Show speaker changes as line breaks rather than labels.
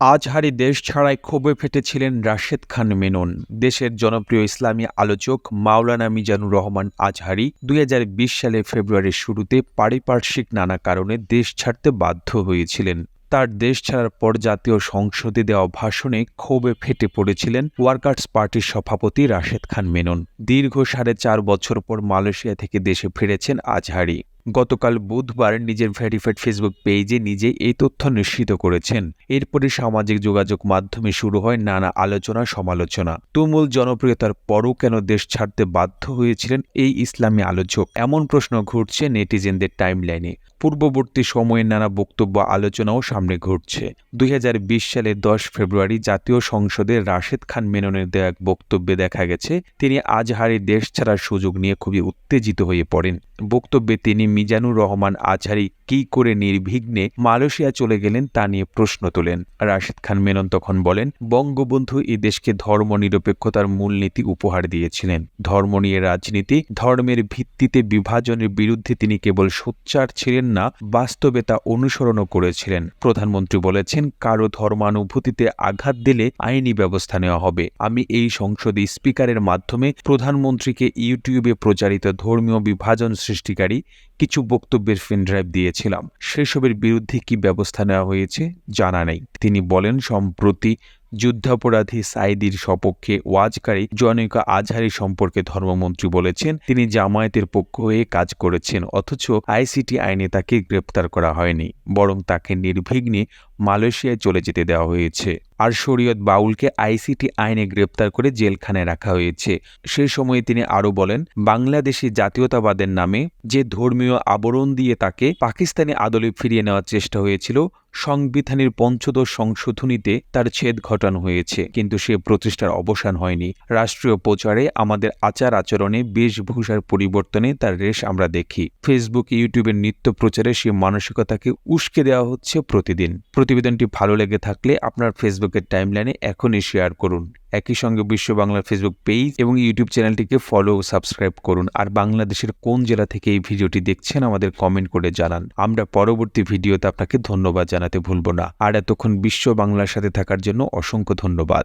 আজহারি দেশ ছাড়াই ক্ষোভে ফেটেছিলেন রাশেদ খান মেনন। দেশের জনপ্রিয় ইসলামী আলোচক মাওলানা মিজানুর রহমান আজহারি দুই হাজার বিশ সালে ফেব্রুয়ারির শুরুতে পারিপার্শ্বিক নানা কারণে দেশ ছাড়তে বাধ্য হয়েছিলেন। তার দেশ ছাড়ার পর জাতীয় সংসদে দেওয়া ভাষণে ক্ষোভে ফেটে পড়েছিলেন ওয়ার্কার্স পার্টির সভাপতি রাশেদ খান মেনন। দীর্ঘ সাড়ে চার বছর পর মালয়েশিয়া থেকে দেশে ফিরেছেন আজহারি। গতকাল বুধবার নিজের ভেরিফাইড ফেসবুক পেজে নিজে এই তথ্য নিশ্চিত করেছেন। এরপরে সামাজিক যোগাযোগ মাধ্যমে শুরু হয় নানা আলোচনা, সমালোচনা। তুমুল জনপ্রিয়তার পরও কেন দেশ ছাড়তে বাধ্য হয়েছিলেন এই ইসলামী আলোচক? এমন প্রশ্ন ঘুরছে নেটিজেনদের টাইমলাইনে। পূর্ববর্তী সময়ে নানা বক্তব্য, আলোচনাও সামনে ঘটছে। দুই হাজার বিশ সালের দশ ফেব্রুয়ারি জাতীয় সংসদে রাশেদ খান মেননের দেওয়া এক বক্তব্যে দেখা গেছে, তিনি আজহারি দেশ ছাড়ার সুযোগ নিয়ে খুবই উত্তেজিত হয়ে পড়েন। বক্তব্যে তিনি মিজানুর রহমান আজহারি কী করে নির্বিঘ্নে মালয়েশিয়া চলে গেলেন তা নিয়ে প্রশ্ন তোলেন। রাশেদ খান মেনন তখন বলেন, বঙ্গবন্ধু এই দেশকে ধর্মনিরপেক্ষতার মূলনীতি উপহার দিয়েছিলেন। ধর্ম নিয়ে রাজনীতি, ধর্মের ভিত্তিতে বিভাজনের বিরুদ্ধে তিনি কেবল সোচ্চার ছিলেন না বাস্তবে তা অনুসরণও করেছিলেন। প্রধানমন্ত্রী বলেছেন, কারও ধর্মানুভূতিতে আঘাত দিলে আইনি ব্যবস্থা নেওয়া হবে। আমি এই সংসদে স্পিকারের মাধ্যমে প্রধানমন্ত্রীকে ইউটিউবে প্রচারিত ধর্মীয় বিভাজন সৃষ্টিকারী কিছু বক্তব্যের ফিনড্রাইভ দিয়েছিলাম। সেসবের বিরুদ্ধে কি ব্যবস্থা নেওয়া হয়েছে জানা নেই। তিনি বলেন, সম্প্রতি যুদ্ধাপরাধী সাইদির সপক্ষে ওয়াজকারী জনৈকা আজহারি সম্পর্কে ধর্মমন্ত্রী বলেছেন, তিনি জামায়াতের পক্ষ হয়ে কাজ করেছেন, অথচ আইসিটি আইনে তাকে গ্রেপ্তার করা হয়নি, বরং তাকে নির্বিঘ্নে মালয়েশিয়ায় চলে যেতে দেওয়া হয়েছে। আর শরীয়ত বাউলকে আইসিটি আইনে গ্রেপ্তার করে জেলখানায় রাখা হয়েছে। সে সময়ে তিনি আরও বলেন, বাংলাদেশি জাতীয়তাবাদের নামে যে ধর্মীয় আবরণ দিয়ে তাকে পাকিস্তানি আদলে ফিরিয়ে নেওয়ার চেষ্টা হয়েছিল, সংবিধানের পঞ্চদশ সংশোধনীতে তার ছেদ ঘটানো হয়েছে। কিন্তু সে প্রচেষ্টার অবসান হয়নি। রাষ্ট্রীয় প্রচারে আমাদের আচার আচরণে বেশভূষার পরিবর্তনে তার রেশ আমরা দেখি। ফেসবুক, ইউটিউবের নিত্য প্রচারে সে মানসিকতাকে উস্কে দেওয়া হচ্ছে প্রতিদিন। প্রতিবেদনটি ভালো লেগে থাকলে আপনার ফেসবুকের টাইমলাইনে এখনই শেয়ার করুন। একই সঙ্গে বিশ্ব বাংলার ফেসবুক পেজ এবং ইউটিউব চ্যানেলটিকে ফলো ও সাবস্ক্রাইব করুন। আর বাংলাদেশের কোন জেলা থেকে এই ভিডিওটি দেখছেন আমাদের কমেন্ট করে জানান। আমরা পরবর্তী ভিডিওতে আপনাকে ধন্যবাদ জানাতে ভুলব না। আর এতক্ষণ বিশ্ব বাংলার সাথে থাকার জন্য অসংখ্য ধন্যবাদ।